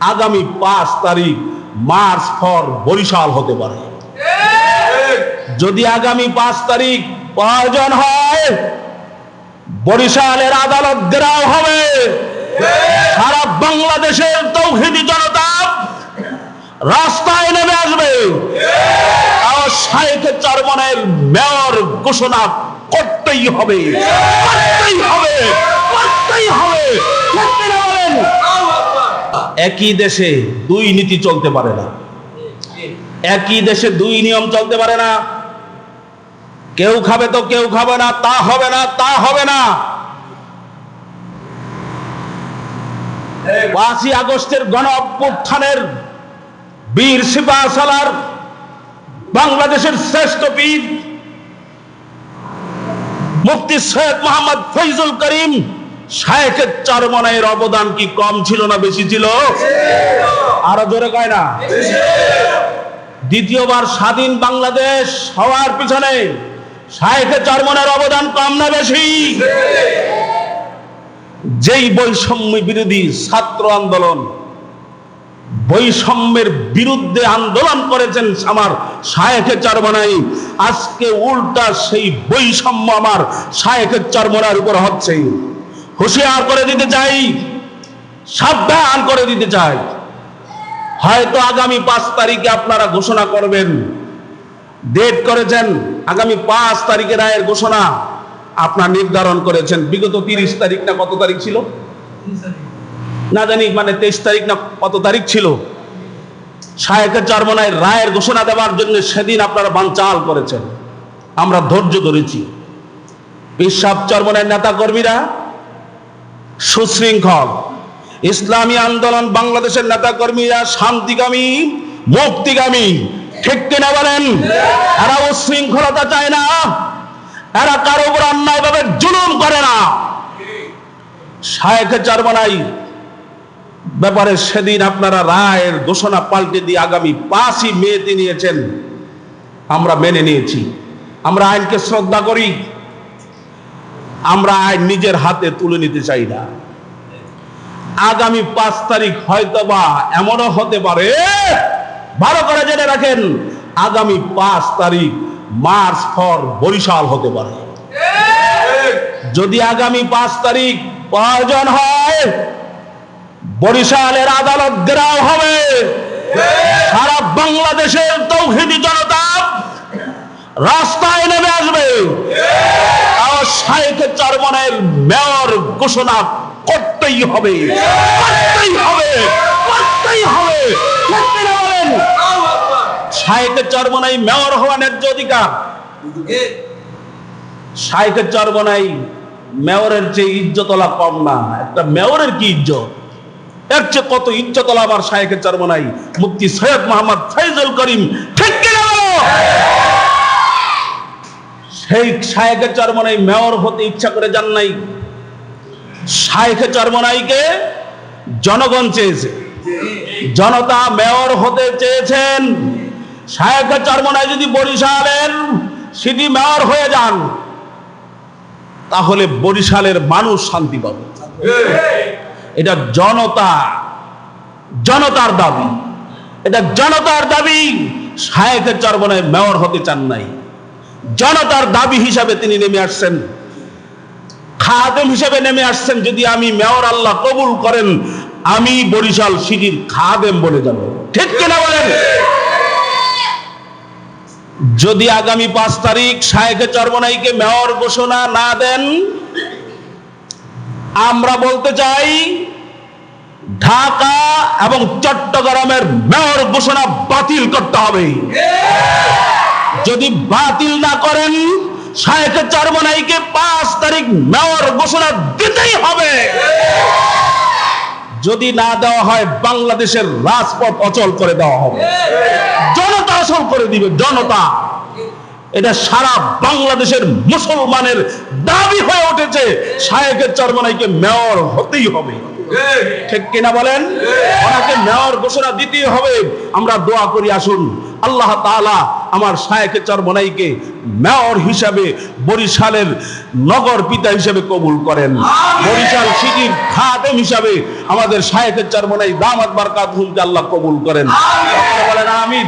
আগামী পাঁচ তারিখ মার্চ ফর বরিশাল হতে পারে। যদি আগামী পাঁচ তারিখ প্রয়োজন হয়, বরিশালের আদালত গ্রাম হবে। সারা বাংলাদেশের তৌহিদি জনতা রাস্তায় নেমে আসবে। আর শাহেখের চরমনের মেয়র ঘোষণা করতেই হবে। করতেই হবে। করতেই হবে? একই দেশে দুই নীতি চলতে পারে না। একই দেশে দুই নিয়ম চলতে পারে না। কেউ খাবে তো কেউ খাবে না, তা হবে না, তা হবে না। পাঁচই আগস্টের গণ অভ্যুত্থানের বীর সিপাহ সালার বাংলাদেশের শ্রেষ্ঠ বীর মুফতি সৈয়দ মোহাম্মদ ফৈজুল করিম শায়েখের চরমনায়ের অবদান কি কম ছিল না বেশি ছিল? আরও জোরে কয় না? দ্বিতীয়বার স্বাধীন বাংলাদেশ হওয়ার পিছনে শায়েখের চরমনের অবদান কম না বেশি? যেই বৈষম্য বিরোধী ছাত্র আন্দোলন বৈষম্যের বিরুদ্ধে আন্দোলন করেছেন আমার শায়েখের চরমনাই, আজকে উল্টা সেই বৈষম্য আমার শায়েখের চরমনার উপর হচ্ছে। হুঁশিয়ার করে দিতে চাই, সাবধান করে দিতে চাই। হয়তো আগামী পাঁচ তারিখে আপনারা ঘোষণা করবেন ডেট করেছেন, আগামী পাঁচ তারিখে রায়ের ঘোষণা আপনার নির্ধারণ করেছেন। বিগত তিরিশ তারিখ না কত তারিখ ছিল? না জানি মানে তেইশ তারিখ না কত তারিখ ছিল? শায়েকের চরমনায় রায়ের ঘোষণা দেওয়ার জন্য সেদিন আপনারা বানচাল করেছেন। আমরা ধৈর্য ধরেছি। বিশ্বাব চরমনায় নেতা কর্মীরা সুশৃঙ্খল। ইসলামী আন্দোলন বাংলাদেশের নেতা কর্মীরা শান্তিগামী, মুক্তিগামী। ঠিক কিনা বলেন? এরা উশৃঙ্খলতা চায় না। এরা কারও উপর অন্যায়ভাবে জুলুম করে না। শায়েখের চরমনাই ব্যাপারে সেদিন আপনারা রায়ের ঘোষণা পাল্টে দিয়ে আগামী পাঁচই মেতে নিয়েছেন। আমরা মেনে নিয়েছি। আমরা আইনকে শ্রদ্ধা করি। আমরা নিজের হাতে তুলে নিতে চাই না। আগামী পাঁচ তারিখ হয়তোবা এমনও হতে পারে, ভালো করে জেনে রাখেন, আগামী পাঁচ তারিখ মার্চ ফর বরিশাল হতে পারে। যদি আগামী পাঁচ তারিখ প্রয়োজন হয়, বরিশালের আদালত গ্রাম হবে। সারা বাংলাদেশের তৌহিদি জনতা আসবে শাহেখের চরমনের মেয়র ঘোষণা করতেই হবে। করতেই হবে। করতেই হবে। চরমনাই মেয়র হওয়া ন্যায্য অধিকার। চরমনাই মেয়রের চেয়ে ইজ্জতলা কম না। একটা মেয়রের কি ইজ্জত? এর চেয়ে কত ইজ্জতলা আমার শাহেখের চরমনাই? মুফতি সৈয়দ মোহাম্মদ ফৈজুল করিম ঠিক সেই শাহেখের চরমনাই মেয়র হতে ইচ্ছা করে যান নাই। শাহেখের চরমনাইকে জনগণ চেয়েছে। জনতা মেয়র হতে চেয়েছেন। শাহেখের চরমনাই যদি বরিশালের সিটি মেয়র হয়ে যান, তাহলে বরিশালের মানুষ শান্তি পাবে। এটা জনতা, জনতার দাবি। এটা জনতার দাবি শায়েখের চরবনায় মেয়র হতে চান নাই। জনতার দাবি হিসাবে তিনি নেমে আসছেন। খাদেম হিসেবে নেমে আসছেন, যদি আমি মেয়র আল্লাহ কবুল করেন, আমি বরিশাল সিটির খাদেম বলে যাব। ঠিক কিনা বলেন? যদি আগামী পাঁচ তারিখ শায়েখে চরমনাইকে মেয়র ঘোষণা না দেন, আমরা বলতে চাই, ঢাকা এবং চট্টগ্রামের মেয়র ঘোষণা বাতিল করতে হবে। যদি বাতিল না করেন, শায়েখে চরমনাইকে পাঁচ তারিখ মেয়র ঘোষণা দিতেই হবে। যদি না দেওয়া হয়, বাংলাদেশের রাজপথ অচল করে দেওয়া হবে। জনতা অচল করে দিবে, জনতা। এটা সারা বাংলাদেশের মুসলমানের দাবি হয়ে উঠেছে শায়েখের চরমনাইকে মেয়র হতেই হবে। ঠিক কিনা বলেন? ওনাকে মেয়র ঘোষণা দিতেই হবে। আমরা দোয়া করি, আসুন। আল্লাহ তাআলা আমার শায়েখে চরমনাইকে মেয়র হিসাবে বরিশালের নগর পিতা হিসাবে কবুল করেন। বরিশাল সিটির খাদেম হিসাবে আমাদের শায়েখে চরমনাই দামাত বারকাত আল্লাহ কবুল করেন। বলেন আমিন।